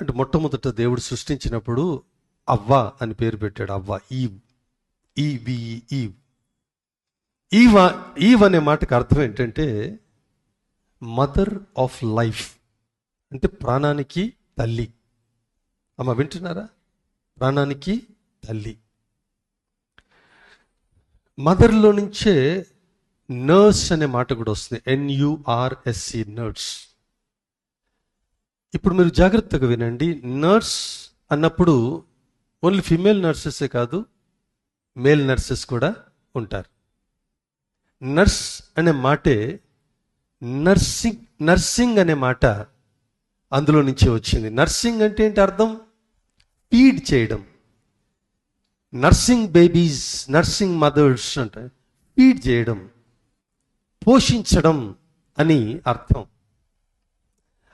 అంటే మొట్టమొదట దేవుడు సృష్టించినప్పుడు అవ్వ అని పేరు పెట్టాడు అవ్వ. ఈవ్. ఈవి. ఈవ్ ఈవ ఈవ్ అనే మాటకు అర్థం ఏంటంటే మదర్ ఆఫ్ లైఫ్. అంటే ప్రాణానికి తల్లి. అమ్మ వింటున్నారా? ప్రాణానికి తల్లి. మదర్లో నుంచే నర్స్ అనే మాట కూడా వస్తుంది. ఎన్యుఆర్ఎస్సి నర్స్. ఇప్పుడు మీరు జాగ్రత్తగా వినండి. నర్స్ అన్నప్పుడు ఓన్లీ ఫిమేల్ నర్సెసే కాదు మేల్ నర్సెస్ కూడా ఉంటారు. నర్స్ అనే మాటే నర్సింగ్ నర్సింగ్ అనే మాట అందులో నుంచి వచ్చింది. నర్సింగ్ అంటే ఏంటి అర్థం? ఫీడ్ చేయడం. నర్సింగ్ బేబీస్ నర్సింగ్ మదర్స్ అంటే ఫీడ్ చేయడం పోషించడం అని అర్థం.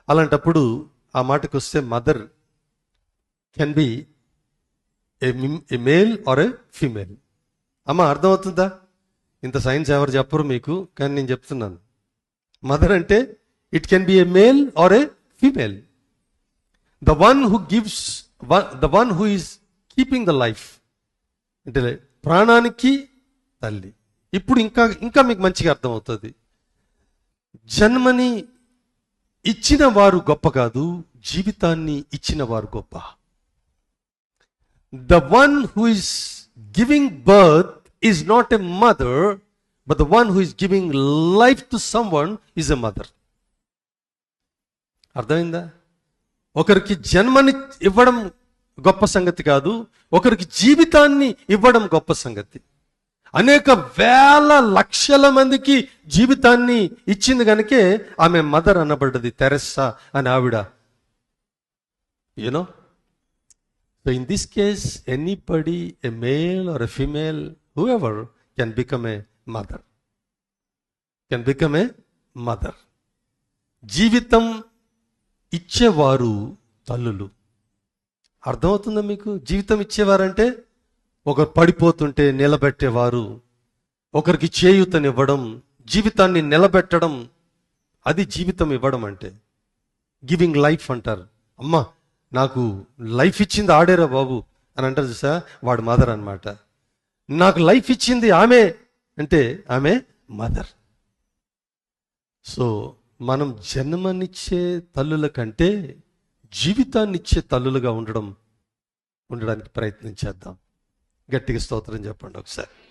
అలాంటప్పుడు ఆ మాటకు వస్తే mother can be a male or a female అమ్మ అర్థమవుతుందా? ఇంత సైన్స్ ఎవరు చెప్పరు మీకు కానీ నేను చెప్తున్నాను. మదర్ అంటే it can be a male or a female the one who gives the one who is keeping the life అంటే ప్రాణానికి తల్లి. ఇప్పుడు ఇంకా ఇంకా మీకు మంచిగా అర్థమవుతుంది. జన్మని ఇచ్చిన వారు గొప్ప కాదు జీవితాన్ని ఇచ్చిన వారు గొప్ప. The one who is giving birth is not a mother but the one who is giving life to someone is a mother అర్థమైందా? ఒకరికి జన్మని ఇవ్వడం గొప్ప సంగతి కాదు ఒకరికి జీవితాన్ని ఇవ్వడం గొప్ప సంగతి. అనేక వేల లక్షల మందికి జీవితాన్ని ఇచ్చింది కనుకే ఆమె మదర్ అనబడ్డది తెరస్సా అని ఆవిడ. You know so in this case anybody a male or a female whoever can become a mother can become a mother జీవితం ఇచ్చేవారు తల్లులు. అర్థమవుతుందా మీకు? జీవితం ఇచ్చేవారంటే ఒకరు పడిపోతుంటే నిలబెట్టేవారు. ఒకరికి చేయూతనివ్వడం జీవితాన్ని నిలబెట్టడం అది జీవితం ఇవ్వడం అంటే. గివింగ్ లైఫ్ అంటారు. అమ్మా నాకు లైఫ్ ఇచ్చింది ఆడేరా బాబు అని అంటారు చూసా? వాడు మదర్ అన్నమాట. నాకు లైఫ్ ఇచ్చింది ఆమె అంటే ఆమె మదర్ సో మనం జన్మనిచ్చే తల్లుల కంటే జీవితాన్నిచ్చే తల్లులుగా ఉండడం ఉండడానికి ప్రయత్నం చేద్దాం. గట్టిగా స్తోత్రం చెప్పండి ఒకసారి.